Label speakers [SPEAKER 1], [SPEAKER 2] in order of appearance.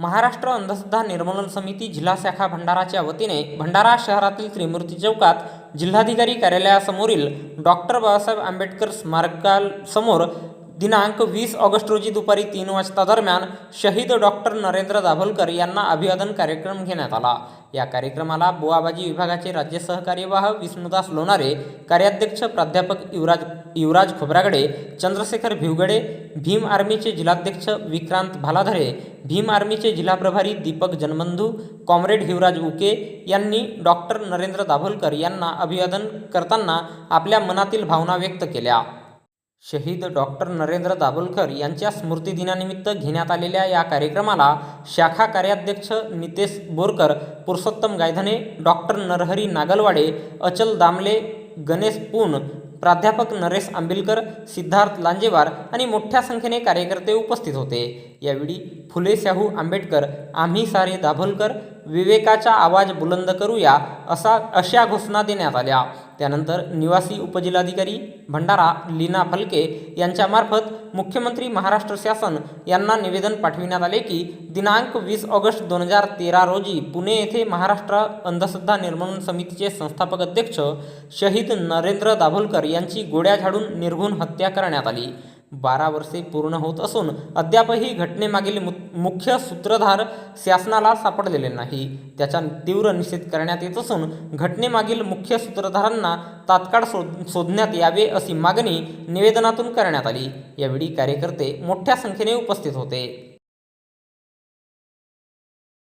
[SPEAKER 1] महाराष्ट्र अंधश्रद्धा निर्मूलन समिती जिल्हा शाखा भंडाराच्या वतीने भंडारा शहरातील त्रिमूर्ती चौकात जिल्हाधिकारी कार्यालयासमोरील डॉक्टर बाबासाहेब आंबेडकर स्मारकासमोर दिनांक वीस ऑगस्ट रोजी दुपारी तीन वाजता दरम्यान शहीद डॉक्टर नरेंद्र दाभोलकर यांना अभिवादन कार्यक्रम घेण्यात आला. या कार्यक्रमाला बुवाबाजी विभागाचे राज्य सहकार्यवाह विष्णुदास लोणारे कार्याध्यक्ष प्राध्यापक युवराज युवराज खोब्रागडे चंद्रशेखर भिवगडे भीम आर्मीचे जिल्हाध्यक्ष विक्रांत भालाधरे भीम आर्मीचे जिल्हा प्रभारी दीपक जनबंधू कॉम्रेड हिवराज उके यांनी डॉक्टर नरेंद्र दाभोलकर यांना अभिवादन करताना आपल्या मनातील भावना व्यक्त केल्या. शहीद डॉक्टर नरेंद्र दाभोलकर यांच्या स्मृतिदिनानिमित्त घेण्यात आलेल्या या कार्यक्रमाला शाखा कार्याध्यक्ष नितेश बोरकर पुरुषोत्तम गायधने डॉक्टर नरहरी नागलवाडे अचल दामले गणेश पून प्राध्यापक नरेश आंबिलकर सिद्धार्थ लांजेवार आणि मोठ्या संख्येने कार्यकर्ते उपस्थित होते. यावेळी फुले शाहू आंबेडकर आम्ही सारे दाभोलकर विवेकाचा आवाज बुलंद करूया असा अशा घोषणा देण्यात आल्या. त्यानंतर निवासी उपजिल्हाधिकारी भंडारा लीना फलके यांच्यामार्फत मुख्यमंत्री महाराष्ट्र शासन यांना निवेदन पाठविण्यात आले की दिनांक वीस ऑगस्ट दोन हजार तेरा रोजी पुणे येथे महाराष्ट्र अंधश्रद्धा निर्मूलन समितीचे संस्थापक अध्यक्ष शहीद नरेंद्र दाभोलकर यांची गोळ्या झाडून निर्घुण हत्या करण्यात आली. बारा वर्षे पूर्ण होत असून अद्यापही घटनेमागील मु मुख्य सूत्रधार शासनाला सापडलेले नाही. त्याचा तीव्र निषेध करण्यात येत असून घटनेमागील मुख्य सूत्रधारांना तात्काळ शोध शोधण्यात यावे अशी मागणी निवेदनातून करण्यात आली. यावेळी कार्यकर्ते मोठ्या संख्येने उपस्थित होते.